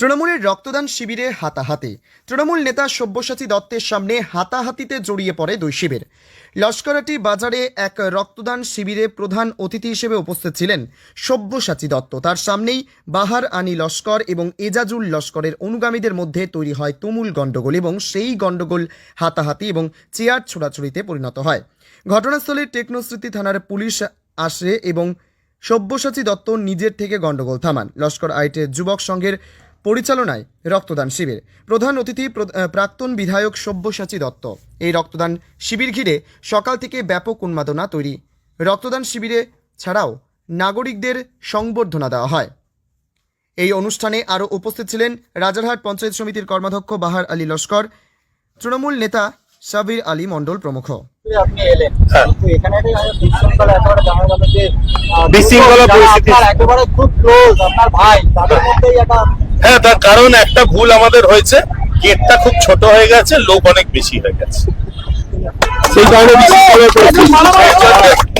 তৃণমূলের রক্তদান শিবিরে হাতাহাতি। তৃণমূল নেতা সব্যসাচী দত্তের সামনে হাতাহাতিতে জড়িয়ে পড়ে দুই শিবির। লস্করাটি বাজারে এক রক্তদান শিবিরে প্রধান অতিথি হিসেবে উপস্থিত ছিলেন সব্যসাচী দত্ত। তার সামনেই বাহার আনি লস্কর এবং এজাজুল লস্করের অনুগামীদের মধ্যে তৈরি হয় তুমুল গণ্ডগোল এবং সেই গণ্ডগোল হাতাহাতি এবং চেয়ার ছোড়াছুড়িতে পরিণত হয়। ঘটনাস্থলে টেকনোস্মৃতি থানার পুলিশ আসে এবং সব্যসাচী দত্ত নিজের থেকে গণ্ডগোল থামান। লস্কর আইটের যুবক সংঘের পরিচালনায় রক্তদান শিবির। প্রধান অতিথি প্র- প্রাক্তন বিধায়ক সব্যসাচী দত্ত। এই রক্তদান শিবির ঘিরে সকাল থেকে ব্যাপক উন্মাদনা তৈরি। রক্তদান শিবিরে ছাড়াও নাগরিকদের সংবর্ধনা দেওয়া হয়। এই অনুষ্ঠানে আরও উপস্থিত ছিলেন রাজারহাট পঞ্চায়েত সমিতির কর্মাধ্যক্ষ বাহার আলী লস্কর তৃণমূল নেতা সাবির আলী মণ্ডল প্রমুখ। আপনি এলেন? হ্যাঁ। এখানে বিশৃঙ্খলা পরিস্থিতি। একেবারে খুব ক্লোজ আপনার ভাই তাদের মধ্যেই একটা হ্যাঁ তার কারণ একটা ভুল আমাদের হয়েছে। গেটটা খুব ছোট হয়ে গেছে লোক অনেক বেশি হয়ে গেছে। সেই কারণে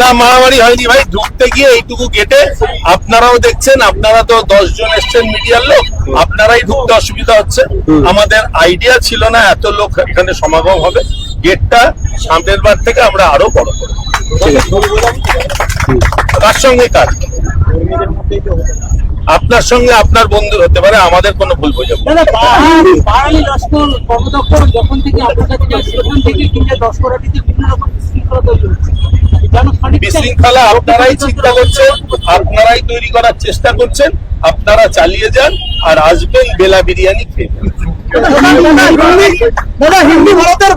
না মারামারি হয়নি ভাই ঢুকতে গিয়ে এইটুকু গেটে আপনারাও দেখছেন আপনারা তো দশ জন এসছেন মিডিয়ার লোক আপনারাই ঢুকতে অসুবিধা হচ্ছে। আমাদের আইডিয়া ছিল না এত লোক এখানে সমাগম হবে। গেটটা সামনের বার থেকে আমরা আরও বড় করব। তার সঙ্গে কাজ। আপনার সঙ্গে আপনার বন্ধু হতে পারে আমাদের কোনো ভুল বোঝাবো লস্কর যখন থেকে আপনার কাছে যায় সেখান থেকে কিন্তু লস্করাটিতে বিভিন্ন রকম বিশৃঙ্খলা তৈরি হচ্ছে। বিশৃঙ্খলা আপনারাই চিন্তা করছেন আপনারাই তৈরি করার চেষ্টা করছেন আপনারা চালিয়ে যান আর আসবেন বেলা বিরিয়ানি খেয়ে। হিন্দি ভারতের